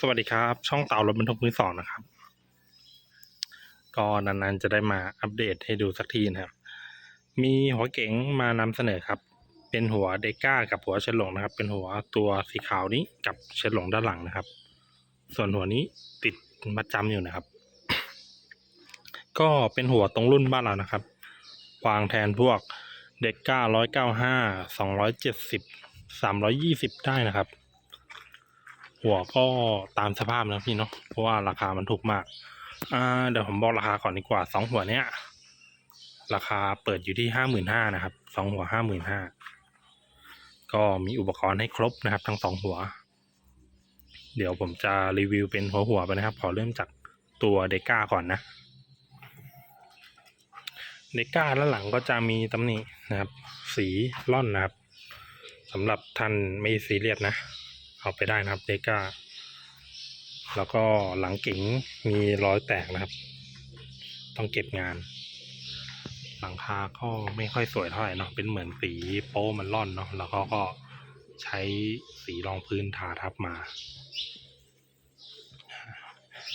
สวัสดีครับ ช่องเต่ารถบรรทุกมือสองนะครับ ก็นานๆจะได้มาอัปเดตให้ดูสักทีนะครับ มีหัวเก๋งมานำเสนอครับ เป็นหัวเดก้ากับหัวเฉลงนะครับ เป็นหัวตัวสีขาวนี้กับเฉลงด้านหลังนะครับ ส่วนหัวนี้ติดมัดจำอยู่นะครับ ก็เป็นหัวตรงรุ่นบ้านเรานะครับ วางแทนพวกเด็กก้าร้อยเก้าห้าสองร้อยเจ็ดสิบสามร้อยยี่สิบได้นะครับ หัวก็ตามสภาพนะพี่เนาะเพราะว่าราคามันถูกมาก อ่า เดี๋ยวผมบอกราคาก่อนดีกว่าสองหัวเนี้ยราคาเปิดอยู่ที่ห้าหมื่นห้านะครับสองหัวห้าหมื่นห้าก็มีอุปกรณ์ให้ครบนะครับ ทั้งสองหัว เดี๋ยวผมจะรีวิวเป็นหัวหัวไปนะครับ ขอเริ่มจากตัวเดก้าก่อนนะเดก้าด้านหลังก็จะมีตำหนินะครับ สีล่อนนะครับสำหรับท่านไม่ซีเรียสนะ เอาไปได้นะครับเดก้าแล้วก็หลังเก๋งมีรอยแตกนะครับ ต้องเก็บงาน หลังคาก็ไม่ค่อยสวยเท่าไหร่เนาะเป็นเหมือนสีโป้มันร่อนเนาะแล้วก็ก็ใช้สีรองพื้นทาทับมา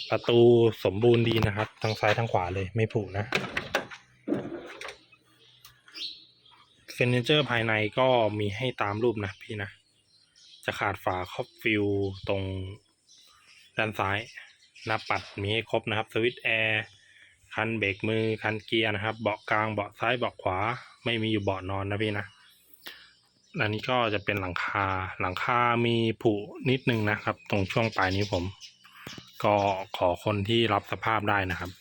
ประตูสมบูรณ์ดีนะครับ ทั้งซ้ายทั้งขวาเลยไม่ผุนะเฟอร์นิเจอร์ภายในก็มีให้ตามรูปนะพี่นะ จะขาดฝาครอบฟิลตรงด้านซ้ายหน้าปัดมีให้ครบนะครับ สวิตช์แอร์คันเบรกมือคันเกียร์นะครับ เบาะกลางเบาะซ้ายเบาะขวา ไม่มีอยู่เบาะนอนนะพี่นะอันนี้ก็จะเป็นหลังคาหลังคามีผุนิดนึงนะครับ ตรงช่วงปลายนี้ผม ก็ขอคนที่รับสภาพได้นะครับ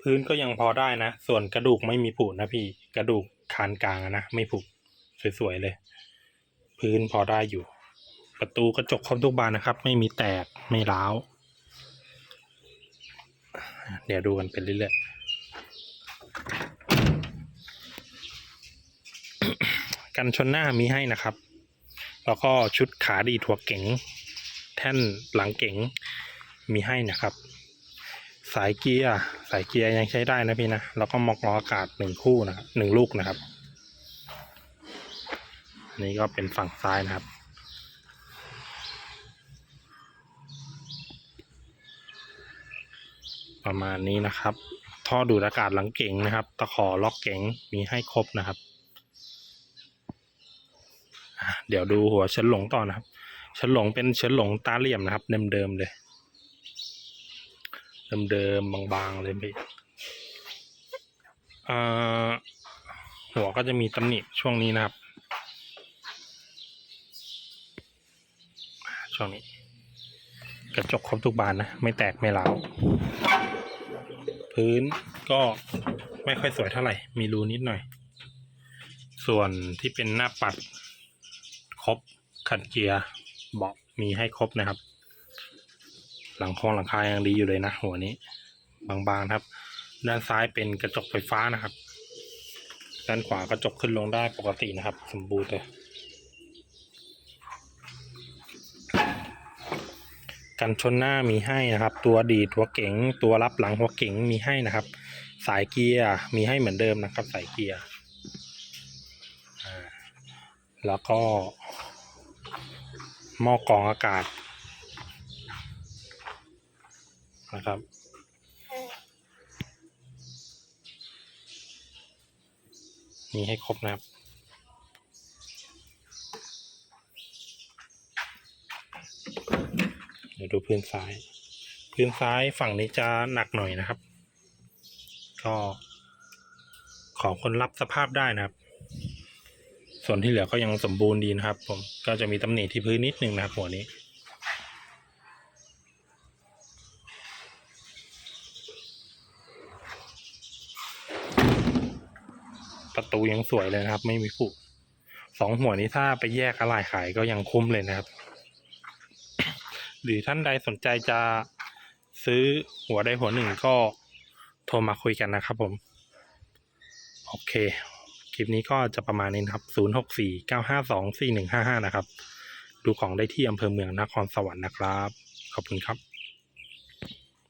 พื้นก็ยังพอได้นะ ส่วนกระดูกไม่มีผุนะพี่กระดูกคานกลางนะไม่ผุสวยๆเลย พื้นพอได้อยู่ ประตูกระจกครบทุกบานนะครับ ไม่มีแตกไม่ร้าวเดี๋ยวดูกันเป็นเรื่อยๆกันชนหน้ามีให้นะครับ แล้วก็ชุดขาดีถั่วเก๋งแท่นหลังเก๋งมีให้นะครับ สายเกียร์สายเกียร์ยังใช้ได้นะพี่นะ แล้วก็มอกล้ออากาศหนึ่งคู่นะครับหนึ่งลูกนะครับ นนี้ก็เป็นฝั่งซ้ายนะครับ ประมาณนี้นะครับ ท่อดูดอากาศหลังเก๋งนะครับ ตะขอล็อกเก๋งมีให้ครบนะครับ เดี๋ยวดูหัวเฉินหลงต่อนะครับเฉินหลงเป็นเฉินหลงตาเหลี่ยมนะครับ เดิมๆเลยเดิมๆบางๆเลยพี่อ่าหัวก็จะมีตำหนิช่วงนี้นะครับ ช่วงนี้ กระจกครบทุกบานนะ ไม่แตกไม่ร้าวพื้นก็ไม่ค่อยสวยเท่าไหร่ มีรูนิดหน่อย ส่วนที่เป็นหน้าปัด ครบขัดเกียร์เบาะมีให้ครบนะครับ หลังครงหลังคายังดีอยู่เลยนะ หัวนี้ บางๆครับ ด้านซ้ายเป็นกระจกไฟฟ้านะครับ ด้านขวากระจกขึ้นลงได้ปกตินะครับ สมบูรณ์เลย กันชนหน้ามีให้นะครับ ตัวดีดหัวเก๋งตัวรับหลังหัวเก๋งมีให้นะครับ สายเกียร์มีให้เหมือนเดิมนะครับ สายเกียร์แล้วก็หม้อกรองอากาศนะครับมีให้ครบนะครับ เดี๋ ยวดูพื้นซ้าย พื้นซ้ายฝั่งนี้จะหนักหน่อยนะครับ ก็ขอคนรับสภาพได้นะครับ ส่วนที่เหลือก็ยังสมบูรณ์ดีนะครับ ผมก็จะมีตำหนิที่พื้นนิดนึงนะครับหัวนี้ประตูยังสวยเลยนะครับ ไม่มีผุสองหัวนี้ถ้าไปแยกอะไรขายก็ยังคุ้มเลยนะครับ หรือท่านใดสนใจจะซื้อหัวใดหัวหนึ่งก็โทรมาคุยกันนะครับผม โอเค คลิปนี้ก็จะประมาณนี้นะครับ 0649524155 นะครับ ดูของได้ที่อำเภอเมืองนครสวรรค์นะครับ ขอบคุณครับ